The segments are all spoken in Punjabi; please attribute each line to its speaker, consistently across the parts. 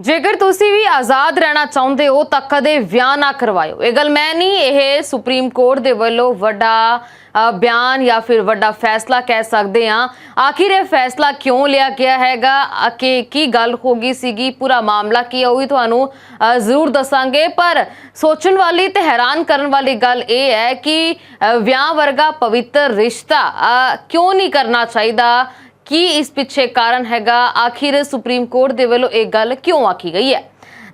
Speaker 1: ਜੇਕਰ ਤੁਸੀਂ ਵੀ ਆਜ਼ਾਦ ਰਹਿਣਾ ਚਾਹੁੰਦੇ ਹੋ, ਤਾਂ ਕਦੇ ਵਿਆਹ ਨਾ ਕਰਵਾਇਓ। ਇਹ ਗੱਲ ਮੈਂ ਨਹੀਂ, ਇਹ ਸੁਪਰੀਮ ਕੋਰਟ ਦੇ ਵੱਲੋਂ ਵੱਡਾ ਬਿਆਨ ਜਾਂ ਫਿਰ ਵੱਡਾ ਫੈਸਲਾ ਕਹਿ ਸਕਦੇ ਹਾਂ। ਆਖਿਰ ਇਹ ਫੈਸਲਾ ਕਿਉਂ ਲਿਆ ਗਿਆ ਹੈਗਾ? ਕਿ ਕੀ ਗੱਲ ਹੋ ਗਈ ਸੀਗੀ? ਪੂਰਾ ਮਾਮਲਾ ਕੀ ਹੈ ਉਹ ਵੀ ਤੁਹਾਨੂੰ ਜ਼ਰੂਰ ਦੱਸਾਂਗੇ। ਪਰ ਸੋਚਣ ਵਾਲੀ ਤੇ ਹੈਰਾਨ ਕਰਨ ਵਾਲੀ ਗੱਲ ਇਹ ਹੈ ਕਿ ਵਿਆਹ ਵਰਗਾ ਪਵਿੱਤਰ ਰਿਸ਼ਤਾ ਕਿਉਂ ਨਹੀਂ ਕਰਨਾ ਚਾਹੀਦਾ? ਕੀ ਇਸ ਪਿੱਛੇ ਕਾਰਨ ਹੈਗਾ? ਆਖਿਰ ਸੁਪਰੀਮ ਕੋਰਟ ਦੇ ਵੱਲੋਂ ਇਹ ਗੱਲ ਕਿਉਂ ਆਖੀ ਗਈ ਹੈ?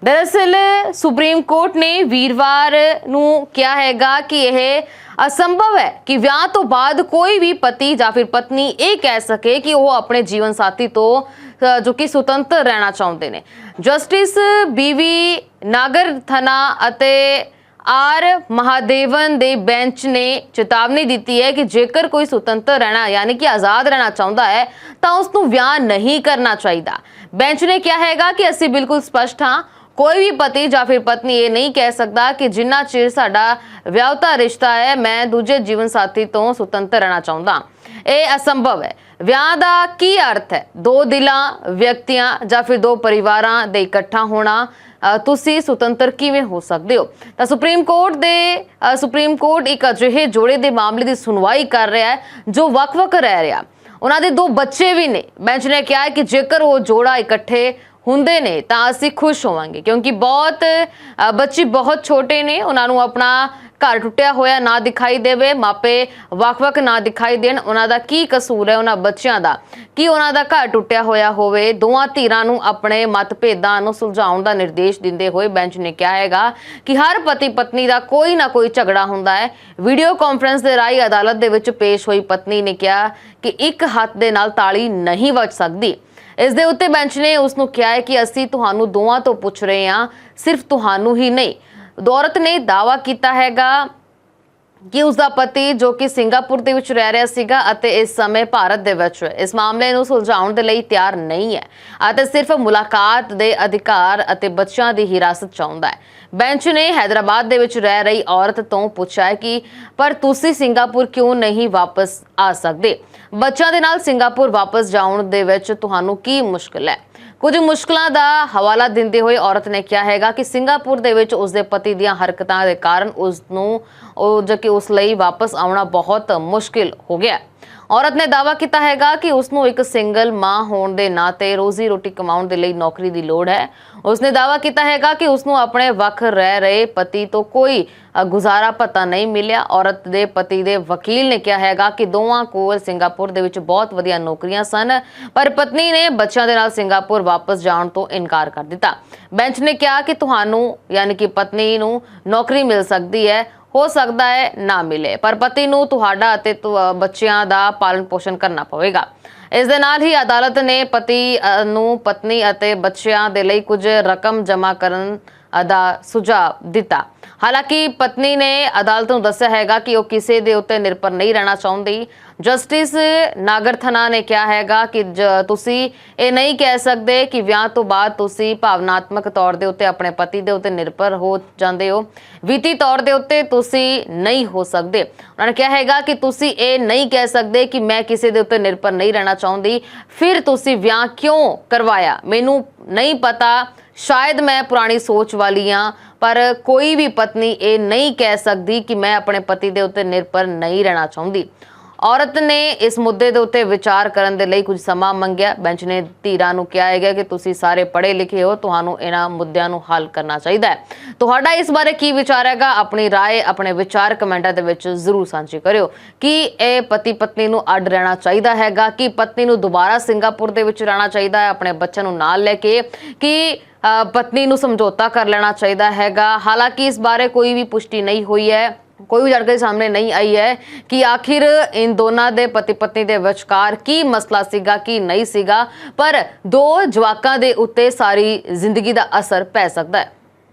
Speaker 1: ਦਰਅਸਲ, ਸੁਪਰੀਮ ਕੋਰਟ ਨੇ ਵੀਰਵਾਰ ਨੂੰ ਕਿਹਾ ਹੈਗਾ ਕਿ ਇਹ ਅਸੰਭਵ ਹੈ ਕਿ ਵਿਆਹ ਤੋਂ ਬਾਅਦ ਕੋਈ ਵੀ ਪਤੀ ਜਾਂ ਫਿਰ ਪਤਨੀ ਇਹ ਕਹਿ ਸਕੇ ਕਿ ਉਹ ਆਪਣੇ ਜੀਵਨ ਸਾਥੀ ਤੋਂ ਜੋ ਕਿ ਸੁਤੰਤਰ ਰਹਿਣਾ ਚਾਹੁੰਦੇ ਨੇ। ਜਸਟਿਸ ਬੀਵੀ ਨਾਗਰ ਥਨਾ ਅਤੇ ਆਰ ਮਹਾਦੇਵਨ ਦੇ ਬੈਂਚ ਨੇ ਚੇਤਾਵਨੀ ਦਿੱਤੀ ਹੈ ਕਿ ਜੇਕਰ ਕੋਈ ਸੁਤੰਤਰ ਰਹਿਣਾ, ਯਾਨੀ ਕਿ ਆਜ਼ਾਦ ਰਹਿਣਾ ਚਾਹੁੰਦਾ ਹੈ, ਤਾਂ ਉਸ ਨੂੰ ਵਿਆਹ ਨਹੀਂ ਕਰਨਾ ਚਾਹੀਦਾ। ਬੈਂਚ ਨੇ ਕਿਹਾ ਹੈਗਾ ਕਿ ਅਸੀਂ ਬਿਲਕੁਲ ਸਪਸ਼ਟ ਹਾਂ ਕੋਈ ਵੀ ਪਤੀ ਜਾਂ ਫਿਰ ਪਤਨੀ ਇਹ ਨਹੀਂ ਕਹਿ ਸਕਦਾ ਕਿ ਜਿੰਨਾ ਚਿਰ ਸਾਡਾ ਵਿਆਹਤਾ ਰਿਸ਼ਤਾ ਹੈ ਮੈਂ ਦੂਜੇ ਜੀਵਨ ਸਾਥੀ ਤੋਂ ਸੁਤੰਤਰ ਰਹਿਣਾ ਚਾਹੁੰਦਾ। ਇਹ ਅਸੰਭਵ ਹੈ। ਵਿਆਹ ਦਾ ਕੀ ਅਰਥ ਹੈ? ਦੋ ਦਿਲਾਂ ਵਿਅਕਤੀਆਂ ਜਾਂ ਫਿਰ ਦੋ ਪਰਿਵਾਰਾਂ ਦੇ ਇਕੱਠਾ ਹੋਣਾ ਤੁਸੀਂ ਸੁਤੰਤਰ ਕਿਵੇਂ ਹੋ ਸਕਦੇ ਹੋ? ਤਾਂ ਸੁਪਰੀਮ ਕੋਰਟ ਦੇ ਅ, ਸੁਪਰੀਮ ਕੋਰਟ ਇੱਕ ਅਜਿਹੇ ਜੋੜੇ ਦੇ ਮਾਮਲੇ ਦੀ ਸੁਣਵਾਈ ਕਰ ਰਿਹਾ ਹੈ ਜੋ ਵੱਖ-ਵੱਖ ਰਹਿ ਰਿਹਾ। ਉਹਨਾਂ ਦੇ ਦੋ ਬੱਚੇ ਵੀ ਨੇ। ਬੈਂਚ ਨੇ ਕਿਹਾ ਕਿ ਜੇਕਰ ਉਹ ਜੋੜਾ ਇਕੱਠੇ ਹੁੰਦੇ ਨੇ ਤਾਂ ਅਸੀਂ ਖੁਸ਼ ਹੋਵਾਂਗੇ। ਕਿਉਂਕਿ ਬਹੁਤ ਅ, ਬੱਚੇ ਬਹੁਤ ਛੋਟੇ ਨੇ ਉਹਨਾਂ ਨੂੰ ਆਪਣਾ ਘਰ ਟੁੱਟਿਆ ਹੋਇਆ ਨਾ ਦਿਖਾਈ ਦੇਵੇ ਮਾਪੇ ਵੱਖ-ਵੱਖ ਨਾ ਦਿਖਾਈ ਦੇਣ ਉਹਨਾਂ ਦਾ ਕੀ ਕਸੂਰ ਹੈ ਉਹਨਾਂ ਬੱਚਿਆਂ ਦਾ? ਕੀ ਉਹਨਾਂ ਦਾ ਘਰ ਟੁੱਟਿਆ ਹੋਇਆ ਹੋਵੇ? ਦੋਵਾਂ ਧਿਰਾਂ ਨੂੰ ਆਪਣੇ ਮਤਭੇਦਾਂ ਨੂੰ ਸੁਲਝਾਉਣ ਦਾ ਨਿਰਦੇਸ਼ ਦਿੰਦੇ ਹੋਏ ਬੈਂਚ ਨੇ ਕਿਹਾ ਹੈਗਾ ਕਿ ਹਰ ਪਤੀ ਪਤਨੀ ਦਾ ਕੋਈ ਨਾ ਕੋਈ ਝਗੜਾ ਹੁੰਦਾ ਹੈ। ਵੀਡੀਓ ਕਾਨਫਰੰਸ ਦੇ ਰਾਹੀਂ ਅਦਾਲਤ ਦੇ ਵਿੱਚ ਪੇਸ਼ ਹੋਈ ਪਤਨੀ ਨੇ ਕਿਹਾ ਕਿ ਇੱਕ ਹੱਥ ਦੇ ਨਾਲ ਤਾਲੀ ਨਹੀਂ ਵੱਜ ਸਕਦੀ। ਇਸ ਦੇ ਉੱਤੇ ਬੈਂਚ ਨੇ ਉਸ ਨੂੰ ਕਿਹਾ ਹੈ ਕਿ ਅਸੀਂ ਤੁਹਾਨੂੰ ਦੋਵਾਂ ਤੋਂ ਪੁੱਛ ਰਹੇ ਹਾਂ, ਸਿਰਫ ਤੁਹਾਨੂੰ ਹੀ ਨਹੀਂ। ਦੌਰਤ ਨੇ ਦਾਵਾ ਕੀਤਾ ਹੈਗਾ ਕਿ ਉਸ ਦਾ ਪਤੀ ਜੋ ਕਿ ਸਿੰਗਾਪੁਰ ਦੇ ਵਿੱਚ ਰਹਿ ਰਿਹਾ ਸੀਗਾ ਅਤੇ ਇਸ ਸਮੇਂ ਭਾਰਤ ਦੇ ਵਿੱਚ ਇਸ ਮਾਮਲੇ ਨੂੰ ਸੁਲਝਾਉਣ ਦੇ ਲਈ ਤਿਆਰ ਨਹੀਂ ਹੈ ਅਤੇ ਸਿਰਫ ਮੁਲਾਕਾਤ ਦੇ ਅਧਿਕਾਰ ਅਤੇ ਬੱਚਿਆਂ ਦੀ ਹਿਰਾਸਤ ਚਾਹੁੰਦਾ ਹੈ। ਬੈਂਚ ਨੇ ਹైదరాబాద్ ਦੇ ਵਿੱਚ ਰਹਿ ਰਹੀ ਔਰਤ ਤੋਂ ਪੁੱਛਿਆ ਕਿ, ਪਰ ਤੁਸੀਂ ਸਿੰਗਾਪੁਰ ਕਿਉਂ ਨਹੀਂ ਵਾਪਸ ਆ ਸਕਦੇ? ਬੱਚਿਆਂ ਦੇ ਨਾਲ ਸਿੰਗਾਪੁਰ ਵਾਪਸ ਜਾਣ ਦੇ ਵਿੱਚ ਤੁਹਾਨੂੰ ਕੀ ਮੁਸ਼ਕਲ ਹੈ? ਕੁਝ ਮੁਸ਼ਕਲਾਂ ਦਾ ਹਵਾਲਾ ਦਿੰਦੇ ਹੋਏ ਔਰਤ ਨੇ ਕਿਹਾ ਹੈਗਾ ਕਿ ਸਿੰਗਾਪੁਰ ਦੇ ਵਿੱਚ ਉਸਦੇ ਪਤੀ ਦੀਆਂ ਹਰਕਤਾਂ ਦੇ ਕਾਰਨ ਉਸ ਨੂੰ ਉਹ ਜੋ ਕਿ ਉਸ ਲਈ ਵਾਪਸ ਆਉਣਾ ਬਹੁਤ ਮੁਸ਼ਕਿਲ ਹੋ ਗਿਆ ਔਰਤ ਨੇ ਦਾਅਵਾ ਕੀਤਾ ਹੈਗਾ ਕਿ ਉਸ ਨੂੰ ਇੱਕ ਸਿੰਗਲ ਮਾਂ ਹੋਣ ਦੇ ਨਾਤੇ ਰੋਜ਼ੀ ਰੋਟੀ ਕਮਾਉਣ ਦੇ ਲਈ ਨੌਕਰੀ ਦੀ ਲੋੜ ਹੈ। ਉਸਨੇ ਦਾਅਵਾ ਕੀਤਾ ਹੈਗਾ ਕਿ ਉਸ ਨੂੰ ਆਪਣੇ ਵੱਖ ਰਹਿ ਰਹੇ ਪਤੀ ਤੋਂ ਕੋਈ ਗੁਜ਼ਾਰਾ ਪਤਾ ਨਹੀਂ ਮਿਲਿਆ। ਔਰਤ ਦੇ ਪਤੀ ਦੇ ਵਕੀਲ ਨੇ ਕਿਹਾ ਹੈਗਾ ਕਿ ਦੋਵਾਂ ਕੋਲ ਸਿੰਗਾਪੁਰ ਦੇ ਵਿੱਚ ਬਹੁਤ ਵਧੀਆ ਨੌਕਰੀਆਂ ਸਨ, ਪਰ ਪਤਨੀ ਨੇ ਬੱਚਿਆਂ ਦੇ ਨਾਲ ਸਿੰਗਾਪੁਰ ਵਾਪਸ ਜਾਣ ਤੋਂ ਇਨਕਾਰ ਕਰ ਦਿੱਤਾ। ਬੈਂਚ ਨੇ ਕਿਹਾ ਕਿ ਤੁਹਾਨੂੰ, ਯਾਨੀ ਕਿ ਪਤਨੀ ਨੂੰ ਨੌਕਰੀ ਮਿਲ ਸਕਦੀ ਹੈ। ਹੋ ਸਕਦਾ ਹੈ ਨਾ ਮਿਲੇ। ਪਰ ਪਤੀ ਨੂੰ ਤੁਹਾਡਾ ਅਤੇ ਬੱਚਿਆਂ ਦਾ ਪਾਲਣ ਪੋਸ਼ਣ ਕਰਨਾ ਪਵੇਗਾ। ਇਸ ਦੇ ਨਾਲ ਹੀ ਅਦਾਲਤ ਨੇ ਪਤੀ ਅ, ਨੂੰ ਪਤਨੀ ਅਤੇ ਬੱਚਿਆਂ ਦੇ ਲਈ ਕੁਝ ਰਕਮ ਜਮ੍ਹਾਂ ਕਰਨ ਦਾ ਸੁਝਾਅ ਦਿੱਤਾ। ਹਾਲਾਂਕਿ ਪਤਨੀ ਨੇ ਅਦਾਲਤ ਨੂੰ ਦੱਸਿਆ ਹੈਗਾ ਕਿ ਉਹ ਕਿਸੇ ਦੇ ਉੱਤੇ ਨਿਰਭਰ ਨਹੀਂ ਰਹਿਣਾ ਚਾਹੁੰਦੀ। ਜਸਟਿਸ ਨਾਗਰਥਨਾ ਨੇ ਕਿਹਾ ਹੈਗਾ ਕਿ ਜ- ਤੁਸੀਂ ਇਹ ਨਹੀਂ ਕਹਿ ਸਕਦੇ ਕਿ ਵਿਆਹ ਤੋਂ ਬਾਅਦ ਤੁਸੀਂ ਭਾਵਨਾਤਮਕ ਤੌਰ ਦੇ ਉੱਤੇ ਆਪਣੇ ਪਤੀ ਦੇ ਉੱਤੇ ਨਿਰਭਰ ਹੋ ਜਾਂਦੇ ਹੋ। ਵਿੱਤੀ ਤੌਰ ਦੇ ਉੱਤੇ ਤੁਸੀਂ ਨਹੀਂ ਹੋ ਸਕਦੇ। ਉਹਨਾਂ ਨੇ ਕਿਹਾ ਹੈਗਾ ਕਿ ਤੁਸੀਂ ਇਹ ਨਹੀਂ ਕਹਿ ਸਕਦੇ ਕਿ ਮੈਂ ਕਿਸੇ ਦੇ ਉੱਤੇ ਨਿਰਭਰ ਨਹੀਂ ਰਹਿਣਾ ਚਾਹੁੰਦੀ। ਫਿਰ ਤੁਸੀਂ ਵਿਆਹ ਕਿਉਂ ਕਰਵਾਇਆ? ਮੈਨੂੰ ਨਹੀਂ ਪਤਾ। ਸ਼ਾਇਦ ਮੈਂ ਪੁਰਾਣੀ ਸੋਚ ਵਾਲੀ ਹਾਂ ਪਰ ਕੋਈ ਵੀ ਪਤਨੀ ਇਹ ਨਹੀਂ ਕਹਿ ਸਕਦੀ ਕਿ ਮੈਂ ਆਪਣੇ ਪਤੀ ਦੇ ਉੱਤੇ ਨਿਰਭਰ ਨਹੀਂ ਰਹਿਣਾ ਚਾਹੁੰਦੀ ਔਰਤ ਨੇ ਇਸ ਮੁੱਦੇ ਦੇ ਉੱਤੇ ਵਿਚਾਰ ਕਰਨ ਦੇ ਲਈ ਕੁਝ ਸਮਾਂ ਮੰਗਿਆ ਬੈਂਚ ਨੇ ਧੀਰਾਂ ਨੂੰ ਕਿਹਾ ਹੈਗਾ ਕਿ ਤੁਸੀਂ ਸਾਰੇ ਪੜ੍ਹੇ ਲਿਖੇ ਹੋ ਤੁਹਾਨੂੰ ਇਹਨਾਂ ਮੁੱਦਿਆਂ ਨੂੰ ਹੱਲ ਕਰਨਾ ਚਾਹੀਦਾ ਹੈ ਤੁਹਾਡਾ ਇਸ ਬਾਰੇ ਕੀ ਵਿਚਾਰ ਹੈਗਾ ਆਪਣੀ رائے ਆਪਣੇ ਵਿਚਾਰ ਕਮੈਂਟਾਂ ਦੇ ਵਿੱਚ ਜ਼ਰੂਰ ਸਾਂਝੇ ਕਰਿਓ ਕਿ ਇਹ ਪਤੀ ਪਤਨੀ ਨੂੰ ਅੱਡ ਰਹਿਣਾ ਚਾਹੀਦਾ ਹੈਗਾ ਕਿ ਪਤਨੀ ਨੂੰ ਦੁਬਾਰਾ ਸਿੰਗਾਪੁਰ ਦੇ ਵਿੱਚ ਰਹਿਣਾ ਚਾਹੀਦਾ ਹੈ ਆਪਣੇ ਬੱਚਿਆਂ ਨੂੰ ਨਾਲ ਲੈ ਕੇ ਕਿ ਅ, ਪਤਨੀ ਨੂੰ ਸਮਝੌਤਾ ਕਰ ਲੈਣਾ ਚਾਹੀਦਾ ਹੈਗਾ। ਹਾਲਾਂਕਿ ਇਸ ਬਾਰੇ ਕੋਈ ਵੀ ਪੁਸ਼ਟੀ ਨਹੀਂ ਹੋਈ ਹੈ। ਕੋਈ ਵੀ ਜਾਣਕਾਰੀ ਸਾਹਮਣੇ ਨਹੀਂ ਆਈ ਹੈ ਕਿ ਆਖਿਰ ਇਨ ਦੋਨਾਂ ਦੇ ਪਤੀ ਪਤਨੀ ਦੇ ਵਿਚਕਾਰ ਕੀ ਮਸਲਾ ਸੀਗਾ, ਕੀ ਨਹੀਂ ਸੀਗਾ। ਪਰ ਦੋ ਜਵਾਕਾਂ ਦੇ ਉੱਤੇ ਸਾਰੀ ਜ਼ਿੰਦਗੀ ਦਾ ਅਸਰ ਪੈ ਸਕਦਾ ਹੈ।